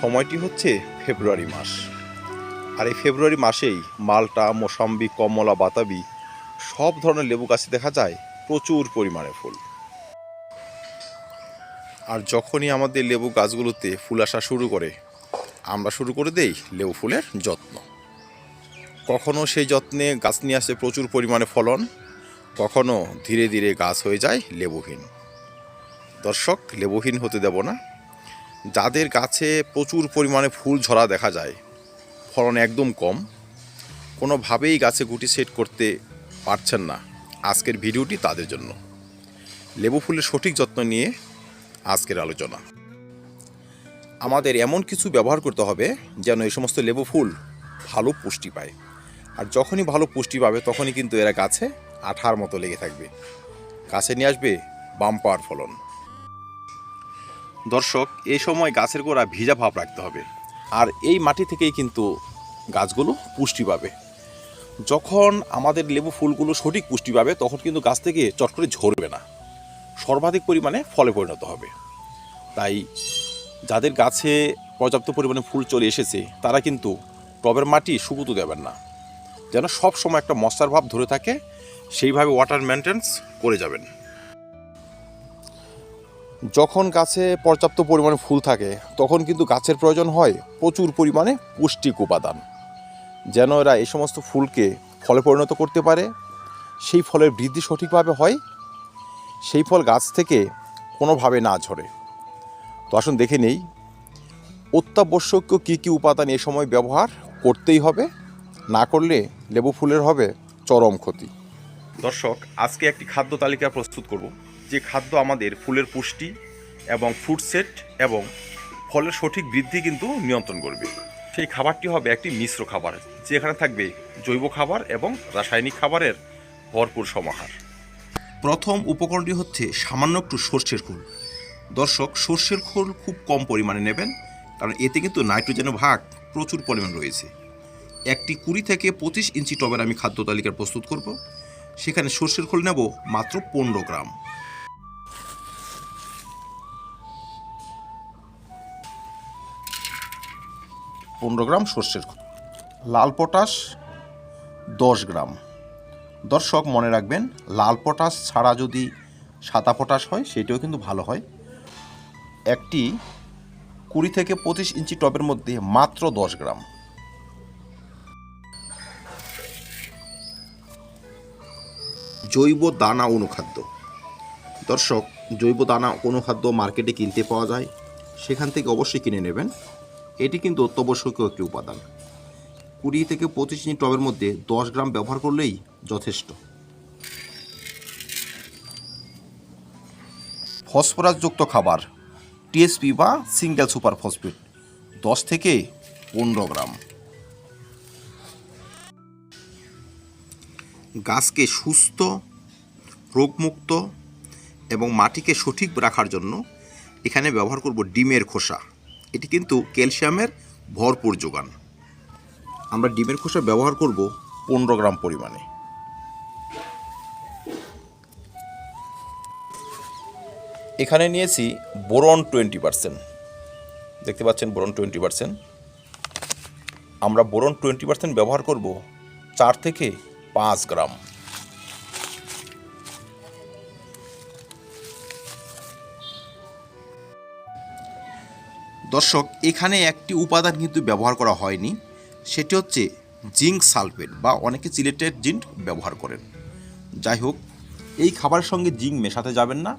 সময়টি হচ্ছে ফেব্রুয়ারি মাস। আর এই ফেব্রুয়ারি মাসেই মালটা, মোসাম্বি, কমলা, বাতাবি সব ধরনের লেবু গাছে দেখা যায় প্রচুর পরিমাণে ফুল। আর যখনই আমাদের লেবু গাছগুলোতে ফুল আসা শুরু করে, আমরা শুরু করে দেই লেবু ফুলের যত্ন। কখনো সেই যত্নে গাছ নিয়ে আসে প্রচুর পরিমাণে ফলন, কখনো ধীরে ধীরে গাছ হয়ে যায় লেবুহীন। দর্শক, লেবুহীন হতে দেব না। যাদের গাছে প্রচুর পরিমাণে ফুল ঝরা দেখা যায়, ফলন একদম কম, কোনোভাবেই গাছে গুটি সেট করতে পারছেন না আজকের ভিডিওটি তাদের জন্য। লেবু ফুলের সঠিক যত্ন নিয়ে আজকের আলোচনা। আমাদের এমন কিছু ব্যবহার করতে হবে যেন এই সমস্ত লেবু ফুল ভালো পুষ্টি পায়। আর যখনই ভালো পুষ্টি পাবে তখনই কিন্তু এরা গাছে আঠার মতো লেগে থাকবে। গাছে নিয়ে আসবে বাম্পার ফলন। দর্শক এই সময় গাছের গোড়া ভিজা ভাব রাখতে হবে। আর এই মাটি থেকেই কিন্তু গাছগুলো পুষ্টি পাবে। যখন আমাদের লেবু ফুলগুলো সঠিক পুষ্টি পাবে, তখন কিন্তু গাছ থেকে চট করে ঝরবে না। সর্বাধিক পরিমাণে ফলে পরিণত হবে। তাই যাদের গাছে পর্যাপ্ত পরিমাণে ফুল চলে এসেছে, তারা কিন্তু টবের মাটি শুকুতো দেবেন না। যেন সব সময় একটা মশার ভাব ধরে থাকে, সেইভাবে ওয়াটার মেনটেন্স করে যাবেন। যখন গাছে পর্যাপ্ত পরিমাণে ফুল থাকে, তখন কিন্তু গাছের প্রয়োজন হয় প্রচুর পরিমাণে পুষ্টিক উপাদান। যেন এরা এই সমস্ত ফুলকে ফলে পরিণত করতে পারে, সেই ফলের বৃদ্ধি সঠিকভাবে হয়, সেই ফল গাছ থেকে কোনোভাবে না ঝরে। তো আসুন দেখে নেই, অত্যাবশ্যকীয় কী কী উপাদান এ সময় ব্যবহার করতেই হবে, না করলে লেবু ফুলের হবে চরম ক্ষতি। দর্শক, আজকে একটি খাদ্য তালিকা প্রস্তুত করব। যে খাদ্য আমাদের ফুলের পুষ্টি এবং ফুড সেট এবং ফলের সঠিক বৃদ্ধি কিন্তু নিয়ন্ত্রণ করবে। সেই খাবারটি হবে একটি মিশ্র খাবার যেখানে থাকবে জৈব খাবার এবং রাসায়নিক খাবারের ভরপুর সমাহার। প্রথম উপকরণটি হচ্ছে সামান্য একটু সর্ষের খোল। দর্শক, সর্ষের খোল খুব কম পরিমাণে নেবেন, কারণ এতে কিন্তু নাইট্রোজেনের ভাগ প্রচুর পরিমাণ রয়েছে। একটি কুড়ি থেকে পঁচিশ ইঞ্চি টবের আমি খাদ্য তালিকা প্রস্তুত করব। সেখানে সর্ষের খোল নেব মাত্র পনেরো গ্রাম। পনেরো গ্রাম সর্ষের লাল পটাশ দশ গ্রাম। দর্শক, মনে রাখবেন, লাল পটাশ ছাড়া যদি সাদা পটাশ হয়, সেটাও কিন্তু ভালো হয়। একটি কুড়ি থেকে পঁচিশ ইঞ্চি টবের মধ্যে মাত্র দশ গ্রাম। জৈব দানা অনুখাদ্য। দর্শক, জৈব দানা অনুখাদ্য মার্কেটে কিনতে পাওয়া যায়। সেখান থেকে অবশ্যই কিনে নেবেন। এটি কিন্তু অত্যাবশ্যকীয় একটি উপাদান। কুড়ি থেকে পঁচিশ ইঞ্চি টবের মধ্যে দশ গ্রাম ব্যবহার করলেই যথেষ্ট। ফসফরাসযুক্ত খাবার টিএসপি বা সিঙ্গেল সুপার ফসফেট দশ থেকে পনেরো গ্রাম। গাছকে সুস্থ, রোগমুক্ত এবং মাটিকে সঠিক রাখার জন্য এখানে ব্যবহার করব ডিমের খোসা। এটি কিন্তু ক্যালসিয়ামের ভরপুর যোগান। আমরা ডিমের খোসা ব্যবহার করব পনেরো গ্রাম পরিমাণে। এখানে নিয়েছি বোরন টোয়েন্টি পার্সেন্ট। দেখতে পাচ্ছেন বোরন টোয়েন্টি পার্সেন্ট। আমরা বোরন টোয়েন্টি পার্সেন্ট ব্যবহার করব চার থেকে পাঁচ গ্রাম। দর্শক, এখানে একটি উপাদান কিন্তু ব্যবহার করা হয়নি। সেটি হচ্ছে জিঙ্ক সালফেট বা অনেকে চিলেটেড জিঙ্ক ব্যবহার করেন। যাই হোক, এই খাবারের সঙ্গে জিঙ্ক মেশাতে যাবেন না।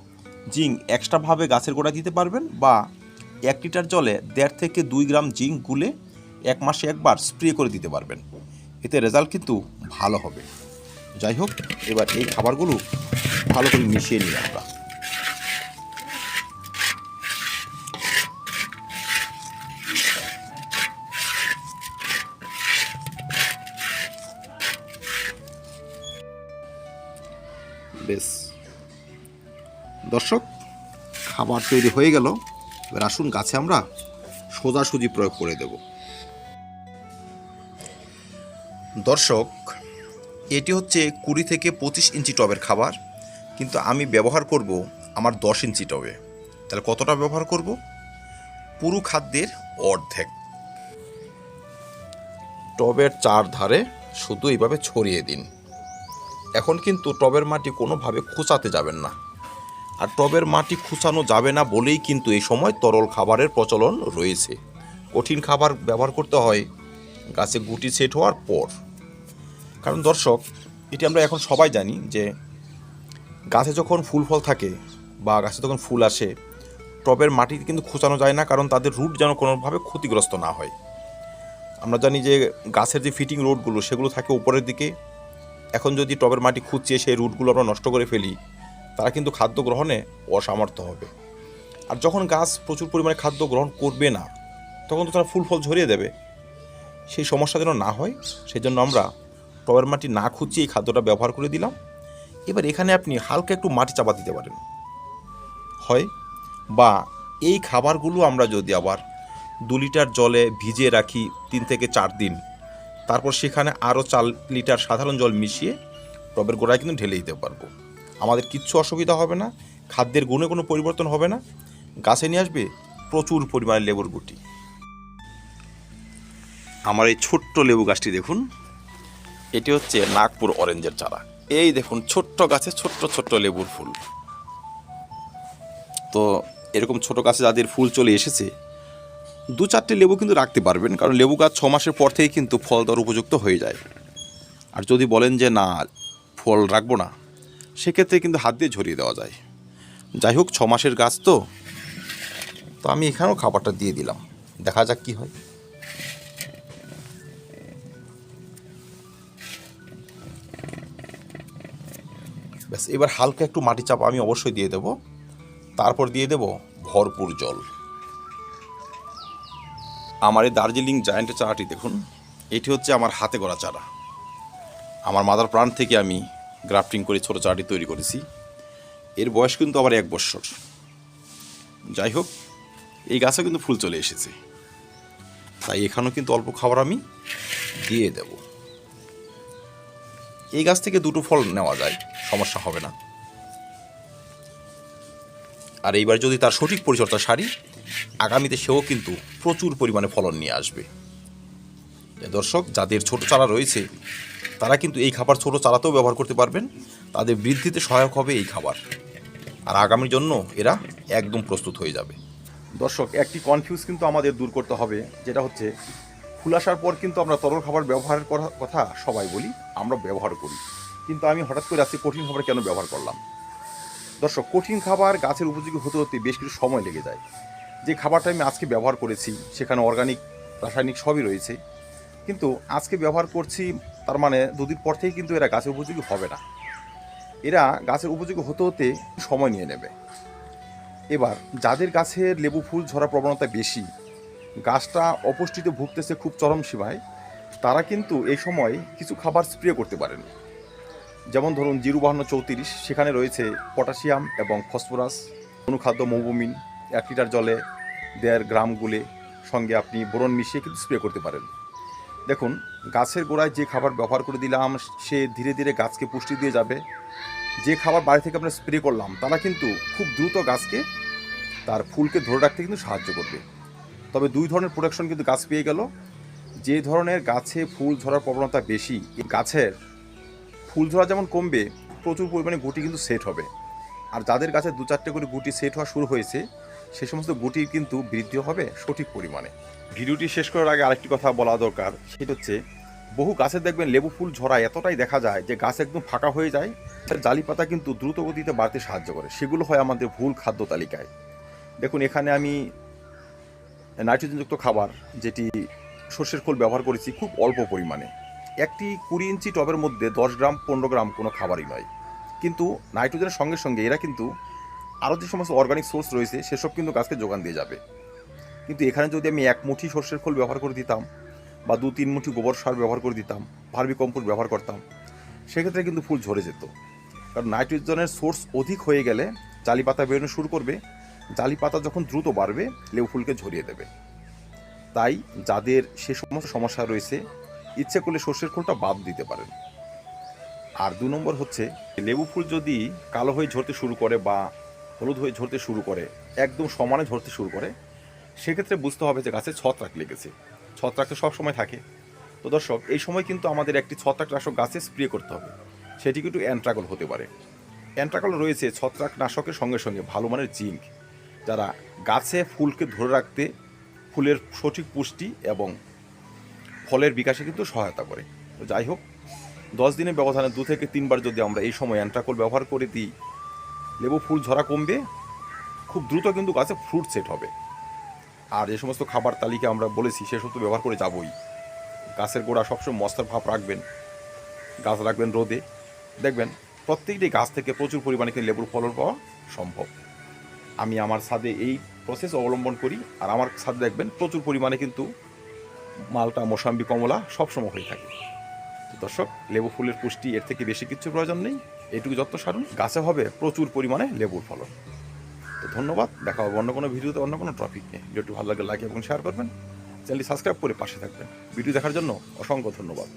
জিঙ্ক এক্সট্রাভাবে গাছের গোড়া দিতে পারবেন বা এক লিটার জলে দেড় থেকে দুই গ্রাম জিঙ্ক গুলে এক মাসে একবার স্প্রে করে দিতে পারবেন। এতে রেজাল্ট কিন্তু ভালো হবে। যাই হোক, এবার এই খাবারগুলো ভালো করে মিশিয়ে নিই আমরা। বেশ। দর্শক, খাবার তৈরি হয়ে গেল। এবার আসুন গাছে আমরা সোজাসুজি প্রয়োগ করে দেব। দর্শক, এটি হচ্ছে কুড়ি থেকে পঁচিশ ইঞ্চি টবের খাবার, কিন্তু আমি ব্যবহার করব আমার দশ ইঞ্চি টবে। তাহলে কতটা ব্যবহার করব? পুরো খাদ্যের অর্ধেক। টবের চার ধারে শুধু এইভাবে ছড়িয়ে দিন। এখন কিন্তু টবের মাটি কোনোভাবে খোঁচাতে যাবেন না। আর টবের মাটি খুঁচানো যাবে না বলেই কিন্তু এই সময় তরল খাবারের প্রচলন রয়েছে। কঠিন খাবার ব্যবহার করতে হয়, গাছে গুটি সেট হওয়ার পর। কারণ দর্শক, এটি আমরা এখন সবাই জানি যে গাছে যখন ফুল ফল থাকে বা গাছে যখন ফুল আসে, টবের মাটি কিন্তু খোঁচানো যায় না কারণ তাদের রুট যেন কোনোভাবে ক্ষতিগ্রস্ত না হয়। আমরা জানি যে গাছের যে ফিটিং রোডগুলো সেগুলো থাকে উপরের দিকে। এখন যদি টবের মাটি খুঁচিয়ে সেই রুটগুলো আমরা নষ্ট করে ফেলি, তারা কিন্তু খাদ্য গ্রহণে অসামর্থ্য হবে। আর যখন গাছ প্রচুর পরিমাণে খাদ্য গ্রহণ করবে না, তখন তো তারা ফুল ফল ঝরিয়ে দেবে। সেই সমস্যা যেন না হয় সেই জন্য আমরা টবের মাটি না খুঁচিয়ে এই খাদ্যটা ব্যবহার করে দিলাম। এবার এখানে আপনি হালকা একটু মাটি চাপা দিতে পারেন। হয়, বা এই খাবারগুলো আমরা যদি আবার দু লিটার জলে ভিজিয়ে রাখি তিন থেকে চার দিন তারপর সেখানে আরও চার লিটার সাধারণ জল মিশিয়ে টবের গোড়ায় কিন্তু ঢেলে দিতে পারব। আমাদের কিচ্ছু অসুবিধা হবে না, খাদ্যের গুণে কোনো পরিবর্তন হবে না, গাছে নিয়ে আসবে প্রচুর পরিমাণে লেবুর গুটি। আমার এই ছোট্ট লেবু গাছটি দেখুন, এটি হচ্ছে নাগপুর অরেঞ্জের চারা। এই দেখুন, ছোট্ট গাছে ছোট্ট ছোট্ট লেবুর ফুল। তো এরকম ছোট গাছে যাদের ফুল চলে এসেছে দু চারটে লেবু কিন্তু রাখতে পারবেন, কারণ লেবু গাছ ছ মাসের পর থেকেই কিন্তু ফল দেওয়ার উপযুক্ত হয়ে যায়। আর যদি বলেন যে না, ফল রাখব না, সেক্ষেত্রে কিন্তু হাত দিয়ে ঝরিয়ে দেওয়া যায়। যাই হোক, ছ মাসের গাছ তো তো আমি এখানেও খাবারটা দিয়ে দিলাম। দেখা যাক কি হয়। ব্যাস, এবার হালকা একটু মাটি চাপ আমি অবশ্যই দিয়ে দেব। তারপর দিয়ে দেব ভরপুর জল। আমার এই দার্জিলিং জায়ান্টের চারাটি দেখুন। এটি হচ্ছে আমার হাতে গড়া চারা। আমার মাদার প্রাণ থেকে আমি গ্রাফটিং করে ছোটো চারাটি তৈরি করেছি। এর বয়স কিন্তু আবার এক বৎসর যাই হোক, এই গাছে কিন্তু ফুল চলে এসেছে। তাই এখানেও কিন্তু অল্প খাবার আমি দিয়ে দেব। এই গাছ থেকে দুটো ফল নেওয়া যায়, সমস্যা হবে না। আর এইবার যদি তার সঠিক পরিচর্যা সারি আগামীতে সেও কিন্তু প্রচুর পরিমাণে ফলন নিয়ে আসবে। দর্শক, যাদের ছোট চারা রয়েছে, তারা কিন্তু এই খাবার ছোট চারাতেও ব্যবহার করতে পারবেন। তাদের বৃদ্ধিতে সহায়ক হবে এই খাবার। আর আগামীর জন্য এরা একদম প্রস্তুত হয়ে যাবে। দর্শক, একটি কনফিউজ কিন্তু আমাদের দূর করতে হবে, যেটা হচ্ছে ফুল আসার পর কিন্তু আমরা তরল খাবার ব্যবহারের কথা সবাই বলি, আমরা ব্যবহার করি। কিন্তু আমি হঠাৎ করে আজকে কঠিন খাবার কেন ব্যবহার করলাম? দর্শক, কঠিন খাবার গাছের উপযোগী হতে হতে বেশ কিছু সময় লেগে যায়। যে খাবারটা আমি আজকে ব্যবহার করেছি, সেখানে অর্গানিক রাসায়নিক সবই রয়েছে। কিন্তু আজকে ব্যবহার করছি, তার মানে দুদিন পর থেকেই কিন্তু এরা গাছের উপযোগী হবে না। এরা গাছের উপযোগী হতে হতে সময় নিয়ে নেবে। এবার, যাদের গাছের লেবু ফুল ঝরা প্রবণতা বেশি, গাছটা অপুষ্টিতে ভুগতেছে খুব চরম সীমায়, তারা কিন্তু এই সময় কিছু খাবার স্প্রে করতে পারেন। যেমন ধরুন, জিরো চৌত্রিশ, সেখানে রয়েছে পটাশিয়াম এবং ফসফরাস, অনুখাদ্য মৌবমিন এক লিটার জলে দেড় গ্রাম গুলে সঙ্গে আপনি বোরন মিশিয়ে কিন্তু স্প্রে করতে পারেন। দেখুন, গাছের গোড়ায় যে খাবার ব্যবহার করে দিলাম, সে ধীরে ধীরে গাছকে পুষ্টি দিয়ে যাবে। যে খাবার বাড়ি থেকে আমরা স্প্রে করলাম, তারা কিন্তু খুব দ্রুত গাছকে, তার ফুলকে ধরে রাখতে কিন্তু সাহায্য করবে। তবে দুই ধরনের প্রোডাকশন কিন্তু গাছ পেয়ে গেল। যে ধরনের গাছে ফুল ঝরার প্রবণতা বেশি, এই গাছের ফুল ঝরা যেমন কমবে, প্রচুর পরিমাণে গুটি কিন্তু সেট হবে। আর যাদের গাছে দু চারটে করে গুটি সেট হওয়া শুরু হয়েছে সে সমস্ত গুটির কিন্তু বৃদ্ধি হবে সঠিক পরিমাণে। ভিডিওটি শেষ করার আগে আরেকটি কথা বলা দরকার, সেটা হচ্ছে, বহু গাছে দেখবেন লেবু ফুল ঝরা এতটাই দেখা যায় যে গাছ একদম ফাঁকা হয়ে যায় জালি পাতা কিন্তু দ্রুত গতিতে বাড়তে সাহায্য করে। সেগুলো হয় আমাদের ভুল খাদ্য তালিকায়। দেখুন, এখানে আমি নাইট্রোজেনযুক্ত খাবার, যেটি সর্ষের খোল ব্যবহার করেছি খুব অল্প পরিমাণে। একটি কুড়ি ইঞ্চি টবের মধ্যে দশ গ্রাম, পনেরো গ্রাম কোনো খাবারই নয়। কিন্তু নাইট্রোজেনের সঙ্গে সঙ্গে এরা কিন্তু আরও যে সমস্ত অর্গানিক সোর্স রয়েছে, সেসব কিন্তু গাছকে যোগান দিয়ে যাবে। কিন্তু এখানে যদি আমি এক মুঠি সর্ষের খোল ব্যবহার করে দিতাম বা দু তিন মুঠি গোবর সার ব্যবহার করে দিতাম, ভার্মি কম্পোস্ট ব্যবহার করতাম, সেক্ষেত্রে কিন্তু ফুল ঝরে যেত। কারণ নাইট্রোজেনের সোর্স অধিক হয়ে গেলে জালি পাতা বেরোনো শুরু করবে। জালি পাতা যখন দ্রুত বাড়বে, লেবু ফুলকে ঝরিয়ে দেবে। তাই যাদের সে সমস্ত সমস্যা রয়েছে, ইচ্ছে করলে সর্ষের খোলটা বাদ দিতে পারেন। আর দু নম্বর হচ্ছে, লেবু ফুল যদি কালো হয়ে ঝরতে শুরু করে বা হলুদ হয়ে ঝরতে শুরু করে, একদম সমানে ঝরতে শুরু করে, সেক্ষেত্রে বুঝতে হবে যে গাছে ছত্রাক লেগেছে। ছত্রাক তো সবসময় থাকে। তো দর্শক, এই সময় কিন্তু আমাদের একটি ছত্রাকনাশক গাছে স্প্রে করতে হবে। সেটি কিন্তু অ্যান্ট্রাকল হতে পারে। অ্যান্ট্রাকল রয়েছে ছত্রাকনাশকের সঙ্গে সঙ্গে ভালো মানের জিঙ্ক, যারা গাছে ফুলকে ধরে রাখতে ফুলের সঠিক পুষ্টি এবং ফলের বিকাশে কিন্তু সহায়তা করে। তো যাই হোক, দশ দিনের ব্যবধানে দু থেকে তিনবার যদি আমরা এই সময় অ্যান্ট্রাকল ব্যবহার করে দিই লেবু ফুল ঝরা কমবে, খুব দ্রুত কিন্তু গাছে ফ্রুট সেট হবে। আর যে সমস্ত খাবার তালিকা আমরা বলেছি সেসব তো ব্যবহার করে যাবই। গাছের গোড়া সবসময় মস্তার ভাব রাখবেন। গাছ রাখবেন রোদে। দেখবেন প্রত্যেকটি গাছ থেকে প্রচুর পরিমাণে কিন্তু লেবুর ফলন পাওয়া সম্ভব। আমি আমার ছাদে এই প্রসেস অবলম্বন করি, আর আমার ছাদে দেখবেন প্রচুর পরিমাণে কিন্তু মালটা, মোসাম্বি, কমলা সবসময় হয়ে থাকে। দর্শক, লেবু ফুলের পুষ্টি এর থেকে বেশি কিছু প্রয়োজন নেই। এটুকু যত্ন সারুন। গাছে হবে প্রচুর পরিমাণে লেবুর ফলন। তো ধন্যবাদ, দেখা হবে অন্য কোনো ভিডিওতে, অন্য কোনো টপিক নিয়ে। ভিডিওটি ভালো লাগলে লাইক এবং শেয়ার করবেন। চ্যানেলটি সাবস্ক্রাইব করে পাশে থাকবেন। ভিডিও দেখার জন্য অসংখ্য ধন্যবাদ।